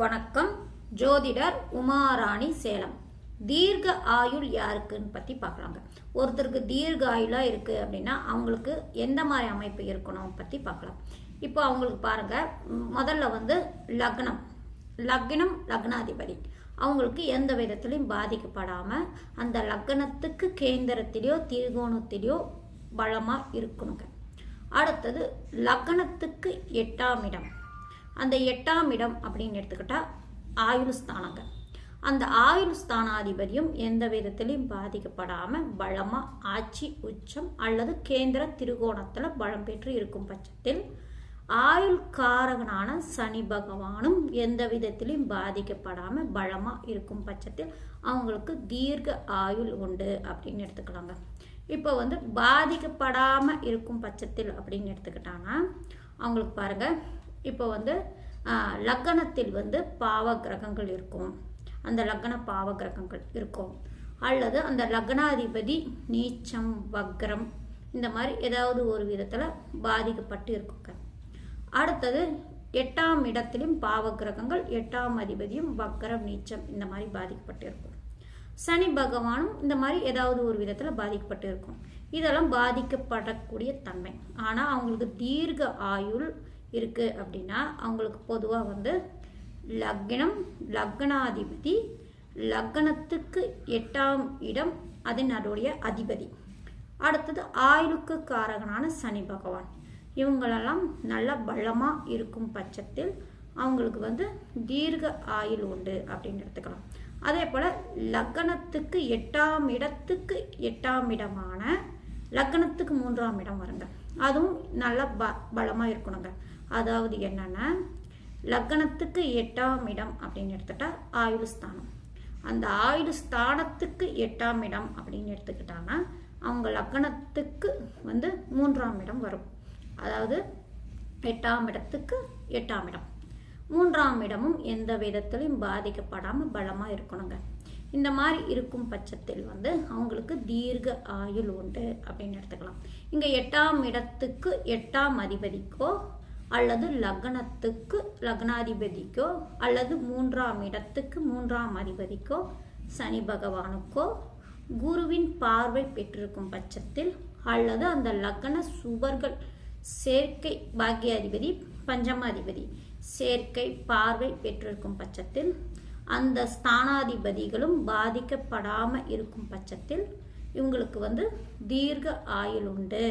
வணக்கம். ஜோதிடர் உமாராணி சேலம். தீர்க்க ஆயுள் யாருக்குன்னு பற்றி பார்க்கலாங்க. ஒருத்தருக்கு தீர்க்க ஆயுளாக இருக்குது அப்படின்னா அவங்களுக்கு எந்த மாதிரி அமைப்பு இருக்கணும் பற்றி பார்க்கலாம். இப்போ அவங்களுக்கு பாருங்கள் முதல்ல வந்து லக்னம். லக்னம் லக்னாதிபதி. அவங்களுக்கு எந்த விதத்துலையும் பாதிக்கப்படாமல் அந்த லக்னத்துக்கு கேந்திரத்திலையோ திரிகோணத்திலையோ பலமாக இருக்கணுங்க. அடுத்தது லக்னத்துக்கு எட்டாம் இடம். அந்த எட்டாம் இடம் அப்படின்னு எடுத்துக்கிட்டா ஆயுள் ஸ்தானங்க அந்த ஆயுள் ஸ்தானாதிபதியும் எந்த விதத்திலையும் பாதிக்கப்படாமல் பலமாக ஆட்சி உச்சம் அல்லது கேந்திர திருகோணத்தில் பலம் பெற்று இருக்கும் பட்சத்தில் ஆயுள் காரகனான சனி பகவானும் எந்த விதத்திலையும் பாதிக்கப்படாமல் பலமாக இருக்கும் பட்சத்தில் அவங்களுக்கு தீர்க்க ஆயுள் உண்டு அப்படின்னு எடுத்துக்கலாங்க. இப்போ வந்து பாதிக்கப்படாமல் இருக்கும் பட்சத்தில் அப்படின்னு எடுத்துக்கிட்டாங்கன்னா அவங்களுக்கு பாருங்க இப்போ வந்து லக்கணத்தில் லக்னத்தில் வந்து பாவ கிரகங்கள் இருக்கும். அந்த லக்ன பாவ கிரகங்கள் இருக்கும். அல்லது அந்த லக்னாதிபதி நீச்சம் வக்ரம் இந்த மாதிரி ஏதாவது ஒரு விதத்தில் பாதிக்கப்பட்டு இருக்குங்க. அடுத்தது எட்டாம் இடத்திலும் பாவ கிரகங்கள் எட்டாம் அதிபதியும் வக்ரம் நீச்சம் இந்த மாதிரி பாதிக்கப்பட்டு இருக்கும். சனி பகவானும் இந்த மாதிரி ஏதாவது ஒரு விதத்தில் பாதிக்கப்பட்டு இருக்கும். இதெல்லாம் பாதிக்கப்படக்கூடிய தன்மை. ஆனால் அவங்களுக்கு தீர்க்க ஆயுள் இருக்குது அப்படின்னா அவங்களுக்கு பொதுவாக வந்து லக்னம் லக்னாதிபதி. லக்னத்துக்கு எட்டாம் இடம் அதனுடைய அதிபதி. அடுத்தது ஆயுளுக்கு காரகனான சனி பகவான். இவங்களெல்லாம் நல்லா பலமாக இருக்கும் பட்சத்தில் அவங்களுக்கு வந்து தீர்க்க ஆயுள் உண்டு அப்படின்னு எடுத்துக்கலாம். அதே போல் லக்னத்துக்கு எட்டாம் இடத்துக்கு எட்டாம் இடமான லக்னத்துக்கு மூன்றாம் இடம் வருங்க. அதுவும் நல்லா ப பலமாக இருக்கணுங்க. அதாவது என்னென்னா லக்னத்துக்கு எட்டாம் இடம் அப்படின்னு எடுத்துட்டா ஆயுள் ஸ்தானம் அந்த ஆயுள் ஸ்தானத்துக்கு எட்டாம் இடம் அப்படின்னு எடுத்துக்கிட்டாங்கன்னா அவங்க லக்னத்துக்கு வந்து மூன்றாம் இடம் வரும். அதாவது எட்டாம் இடத்துக்கு எட்டாம் இடம். மூன்றாம் இடமும் எந்த விதத்திலையும் பாதிக்கப்படாமல் பலமாக இருக்கணுங்க. இந்த மாதிரி இருக்கும் பட்சத்தில் வந்து அவங்களுக்கு தீர்க்க ஆயுள் உண்டு அப்படின்னு எடுத்துக்கலாம். இங்கே எட்டாம் இடத்துக்கு எட்டாம் அதிபதிக்கோ அல்லது லக்னத்துக்கு லக்னாதிபதிக்கோ அல்லது மூன்றாம் இடத்துக்கு மூன்றாம் அதிபதிக்கோ சனி பகவானுக்கோ குருவின் பார்வை பெற்றிருக்கும் பட்சத்தில் அல்லது அந்த லக்ன சுபர்கள் சேர்க்கை பாக்கியாதிபதி பஞ்சமாதிபதி சேர்க்கை பார்வை பெற்றிருக்கும் பட்சத்தில் அந்த ஸ்தானாதிபதிகளும் பாதிக்கப்படாமல் இருக்கும் பட்சத்தில் இவங்களுக்கு வந்து தீர்க்க ஆயுள் உண்டு.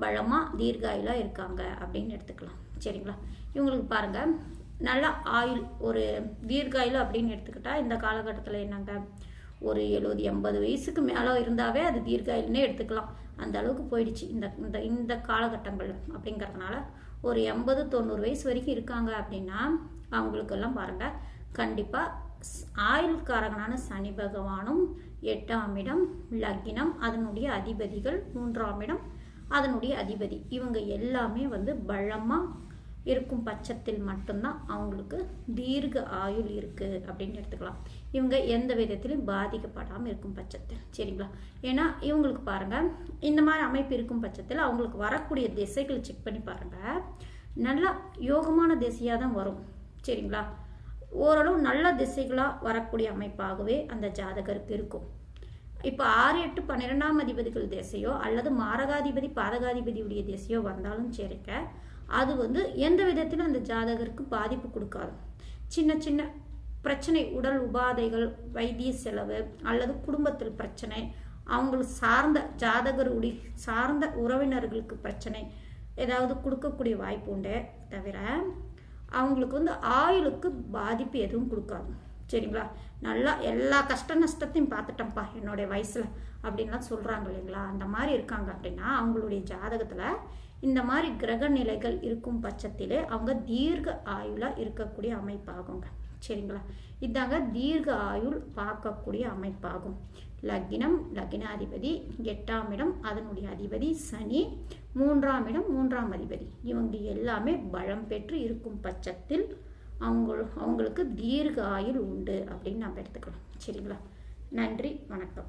பலமாக தீர்காயிலாக இருக்காங்க அப்படின்னு எடுத்துக்கலாம். சரிங்களா? இவங்களுக்கு பாருங்கள் நல்ல ஆயுள் ஒரு தீர்காயில் அப்படின்னு எடுத்துக்கிட்டால் இந்த காலகட்டத்தில் என்னங்க? ஒரு எழுபது எண்பது வயசுக்கு மேலே இருந்தாவே அது தீர்காயில்னே எடுத்துக்கலாம். அந்த அளவுக்கு போயிடுச்சு. இந்த இந்த இந்த காலகட்டங்கள் அப்படிங்கிறதுனால ஒரு எண்பது தொண்ணூறு வயசு வரைக்கும் இருக்காங்க அப்படின்னா அவங்களுக்கெல்லாம் பாருங்கள் கண்டிப்பாக ஆயுள்காரகனான சனி பகவானும் எட்டாம் இடம் லக்கினம் அதனுடைய அதிபதிகள் மூன்றாம் இடம் அதனுடைய அதிபதி. இவங்க எல்லாமே வந்து பலமாக இருக்கும் பட்சத்தில் மட்டும்தான் அவங்களுக்கு தீர்க்க ஆயுள் இருக்குது அப்படின்னு எடுத்துக்கலாம். இவங்க எந்த விதத்திலும் பாதிக்கப்படாமல் இருக்கும் பட்சத்தில் சரிங்களா? ஏன்னா இவங்களுக்கு பாருங்கள் இந்த மாதிரி அமைப்பு இருக்கும் பட்சத்தில் அவங்களுக்கு வரக்கூடிய திசைகளை செக் பண்ணி பாருங்கள் நல்லா யோகமான திசையாக தான் வரும் சரிங்களா? ஓரளவு நல்ல திசைகளாக வரக்கூடிய அமைப்பாகவே அந்த ஜாதகருக்கு இருக்கும். இப்போ ஆறு எட்டு பன்னிரெண்டாம் அதிபதிகள் திசையோ அல்லது மாரகாதிபதி பாதகாதிபதியுடைய திசையோ வந்தாலும் சரிக்க அது வந்து எந்த விதத்திலும் அந்த ஜாதகருக்கு பாதிப்பு கொடுக்காது. சின்ன சின்ன பிரச்சனை உடல் உபாதைகள் வைத்திய செலவு அல்லது குடும்பத்தில் பிரச்சனை அவங்களுக்கு சார்ந்த ஜாதகருடைய சார்ந்த உறவினர்களுக்கு பிரச்சனை ஏதாவது கொடுக்கக்கூடிய வாய்ப்பு உண்டு தவிர அவங்களுக்கு வந்து ஆயுளுக்கு பாதிப்பு எதுவும் கொடுக்காது. சரிங்களா? நல்லா எல்லா கஷ்ட நஷ்டத்தையும் பார்த்துட்டேன்ப்பா என்னுடைய வயசில் அப்படின்லாம் சொல்கிறாங்க இல்லைங்களா? அந்த மாதிரி இருக்காங்க அப்படின்னா அவங்களுடைய ஜாதகத்தில் இந்த மாதிரி கிரக நிலைகள் இருக்கும் பட்சத்திலே அவங்க தீர்க்க ஆயுளாக இருக்கக்கூடிய அமைப்பாகுங்க. சரிங்களா? இதாங்க தீர்க்க ஆயுள் பார்க்கக்கூடிய அமைப்பாகும். லக்னம் லக்னாதிபதி எட்டாம் இடம் அதனுடைய அதிபதி சனி மூன்றாம் இடம் மூன்றாம் அதிபதி. இவங்க எல்லாமே பலம் பெற்று இருக்கும் பட்சத்தில் அவங்க அவங்களுக்கு தீர்க்க ஆயுள் உண்டு அப்படின்னு நம்ம எடுத்துக்கணும். சரிங்களா? நன்றி வணக்கம்.